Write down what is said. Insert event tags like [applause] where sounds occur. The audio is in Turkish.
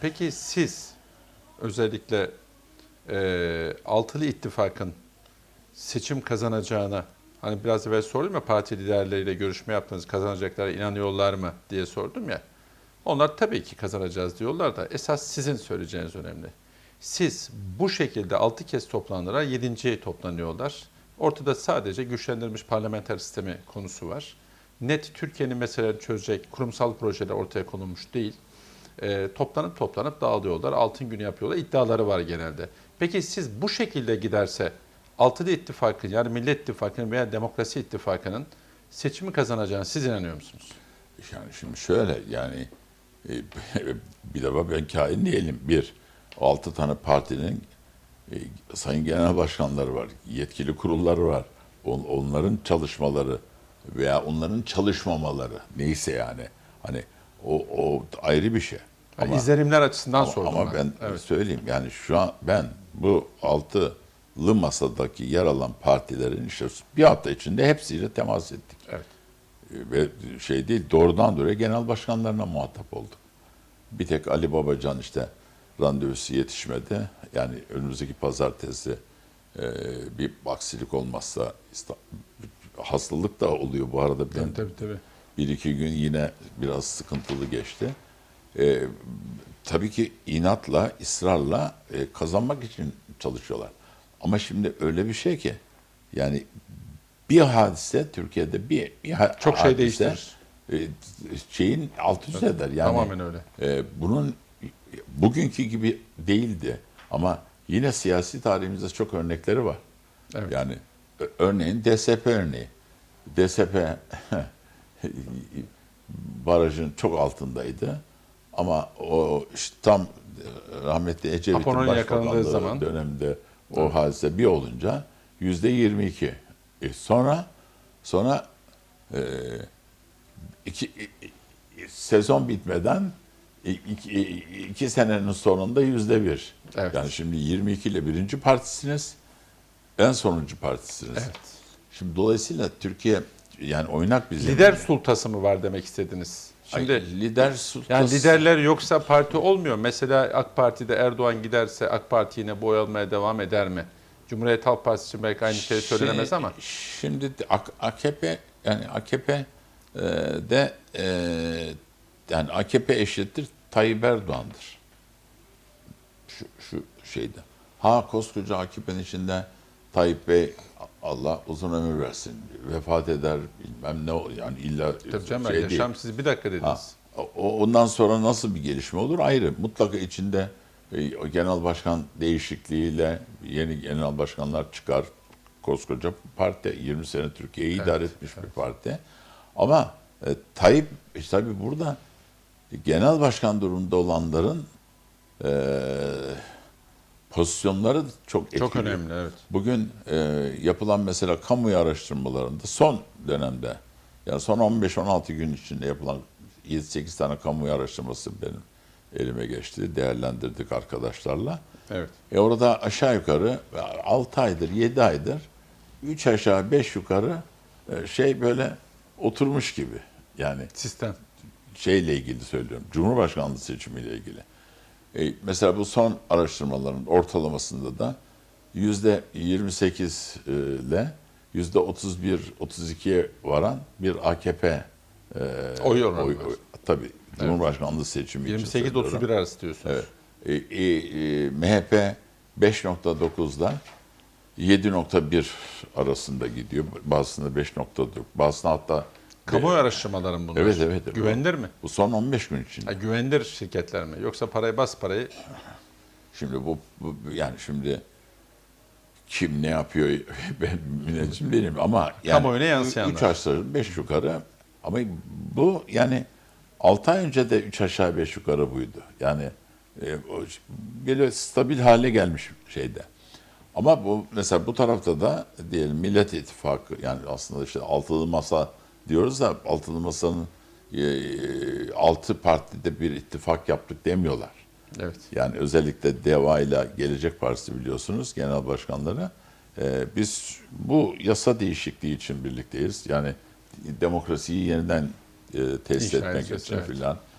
Peki siz özellikle e, altılı ittifakın seçim kazanacağına hani biraz evvel sordum ya parti liderleriyle görüşme yaptınız kazanacaklara inanıyorlar mı diye sordum ya. Onlar tabii ki kazanacağız diyorlar da esas sizin söyleyeceğiniz önemli. Siz bu şekilde 6 kez toplandılar, 7. toplanıyorlar. Ortada sadece güçlendirilmiş parlamenter sistemi konusu var. Net Türkiye'nin meselelerini çözecek kurumsal projeler ortaya konulmuş değil. Ee, toplanıp toplanıp dağılıyorlar. Altın günü yapıyorlar. İddiaları var genelde. Peki siz bu şekilde giderse Altılı İttifakı yani Millet İttifakı'nın veya Demokrasi İttifakı'nın seçimi kazanacağını siz inanıyor musunuz? Yani şimdi şöyle yani e, [laughs] bir defa ben kain değilim. Bir, altı tane partinin e, sayın genel başkanları var, yetkili kurulları var. On- Onların çalışmaları veya onların çalışmamaları neyse yani hani o, o ayrı bir şey. Yani izlenimler açısından ama, sordum. ama ben Evet. söyleyeyim yani şu an ben bu altılı masadaki yer alan partilerin işte bir hafta içinde hepsiyle temas ettik Evet. ve şey değil doğrudan doğruya genel başkanlarına muhatap olduk. Bir tek Ali Babacan işte randevusu yetişmedi. Yani önümüzdeki pazartesi e, bir aksilik olmazsa hastalık da oluyor bu arada. Ben Tabii tabii. tabii. bir iki gün yine biraz sıkıntılı geçti. E, tabii ki inatla, ısrarla e, kazanmak için çalışıyorlar. Ama şimdi öyle bir şey ki yani bir hadise Türkiye'de bir, bir ha- Çok şey hadise, değiştirir. e, şeyin alt üst eder. Yani, Tamamen öyle. e, bunun bugünkü gibi değildi ama yine siyasi tarihimizde çok örnekleri var. Evet. Yani örneğin DSP örneği. DSP [laughs] barajın çok altındaydı ama o işte tam rahmetli Ecevit'in yakalandığı başbakanlığı zaman. döneminde o hadise bir olunca yüzde 22. E sonra sonra e, iki, i- i- sezon bitmeden iki, iki senenin sonunda yüzde bir. Evet. Yani şimdi 22 ile birinci partisiniz, en sonuncu partisiniz. Evet. Şimdi dolayısıyla Türkiye yani oynak bir. Lider sultası mı var demek istediniz? Şimdi Ay, lider sultası. yani liderler yoksa parti olmuyor. Mesela AK Parti'de Erdoğan giderse AK Parti yine boy almaya devam eder mi? Cumhuriyet Halk Partisi için belki aynı şey söylenemez Şimdi- ama. Şimdi AKP yani AKP e, de e, yani AKP eşittir Tayyip Erdoğan'dır. Şu, şu şeyde. Ha koskoca AKP'nin içinde Tayyip Bey Allah uzun ömür versin. Vefat eder bilmem ne yani illa Tabii canım şey değil. yaşam siz bir dakika Ha, dediniz. o- ondan sonra nasıl bir gelişme olur ayrı. Mutlaka içinde e, genel başkan değişikliğiyle yeni genel başkanlar çıkar. Koskoca parti 20 sene Türkiye'yi Evet, idare etmiş bir parti. Ama e, Tayyip işte tabii burada genel başkan durumunda olanların e, pozisyonları çok etkili. Çok önemli evet. Bugün e, yapılan mesela kamuoyu araştırmalarında son dönemde yani son 15-16 gün içinde yapılan 7-8 tane kamuoyu araştırması benim elime geçti. Değerlendirdik arkadaşlarla. Evet. E orada aşağı yukarı 6 aydır, 7 aydır 3 aşağı 5 yukarı e, şey böyle oturmuş gibi. Yani Sistem. şeyle ilgili söylüyorum. Cumhurbaşkanlığı seçimiyle ilgili. E, mesela bu son araştırmaların ortalamasında da yüzde 28 ile yüzde 31-32'ye varan bir AKP e, Oy oranı var. tabii Cumhurbaşkanlığı seçimi için 28-31 söylüyorum. arası diyorsunuz. Evet. E, e, e, MHP 5.9'da 7.1 arasında gidiyor. Bazısında 5.4, bazısında hatta Kamuoyu araştırmaları mı bunlar? Evet, evet, evet. Güvenilir mi? bu son 15 gün içinde. Ha, güvenilir şirketler mi? Yoksa parayı bas parayı Şimdi bu, bu yani şimdi kim ne yapıyor [laughs] ben müneccim değilim ama yani Kamuoyuna yansıyanlar. 3 aşağı 5 yukarı ama bu yani 6 ay önce de 3 aşağı 5 yukarı buydu. Yani e, o böyle stabil hale gelmiş şeyde. Ama bu mesela bu tarafta da diyelim Millet İttifakı yani aslında işte altılı masa diyoruz da altılı masanın e, altı partide bir ittifak yaptık demiyorlar. evet. Yani özellikle DEVA ile Gelecek Partisi biliyorsunuz genel başkanları. Ee, biz bu yasa değişikliği için birlikteyiz. Yani demokrasiyi yeniden e, tesis İnşa etmek edeceğiz, için evet. filan.